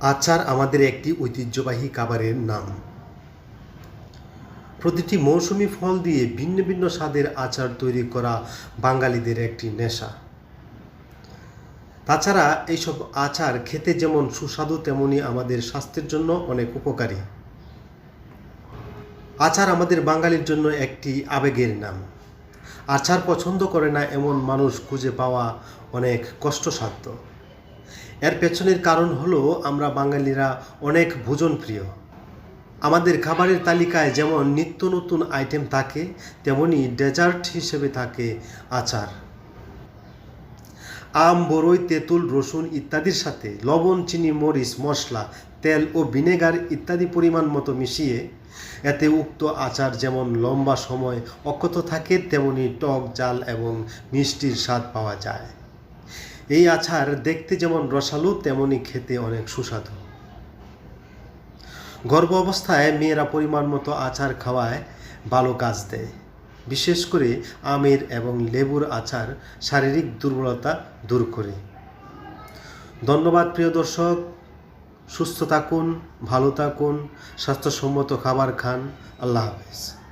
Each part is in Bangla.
আচার আমাদের একটি ঐতিহ্যবাহী খাবারের নাম। প্রতিটি মৌসুমি ফল দিয়ে ভিন্ন ভিন্ন স্বাদের আচার তৈরি করা বাঙালিদের একটি নেশা। তাছাড়া এইসব আচার খেতে যেমন সুস্বাদু, তেমনি আমাদের স্বাস্থ্যের জন্য অনেক উপকারী। আচার আমাদের বাঙালির জন্য একটি আবেগের নাম। আচার পছন্দ করে না এমন মানুষ খুঁজে পাওয়া অনেক কষ্টসাধ্য। এর পেছনের কারণ হলো আমরা বাঙালিরা অনেক ভোজনপ্রিয়। আমাদের খাবারের তালিকায় যেমন নিত্য নতুন আইটেম থাকে, তেমনি ডেজার্ট হিসেবে থাকে আচার। আম, বরই, তেঁতুল, রসুন ইত্যাদির সাথে লবণ, চিনি, মরিচ, মশলা, তেল ও ভিনেগার ইত্যাদি পরিমাণ মতো মিশিয়ে এতে উক্ত আচার যেমন লম্বা সময় অক্ষত থাকে, তেমনি টক, জাল এবং মিষ্টির স্বাদ পাওয়া যায়। এই আচার দেখতে যেমন রসালো, তেমনি খেতে অনেক সুস্বাদু। গর্ভ অবস্থায় মেয়েরা পরিমাণ মতো আচার খাওয়ায়, ভালো কাজ দেয়। বিশেষ করে আমের এবং লেবুর আচার শারীরিক দুর্বলতা দূর করে। ধন্যবাদ প্রিয় দর্শক। সুস্থ থাকুন, ভালো থাকুন, স্বাস্থ্যসম্মত খাবার খান। আল্লাহ হাফেজ।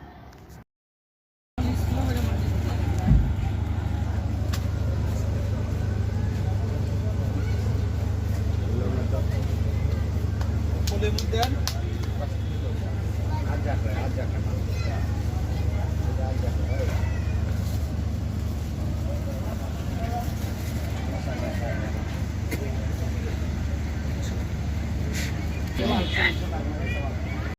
লেবু দেন।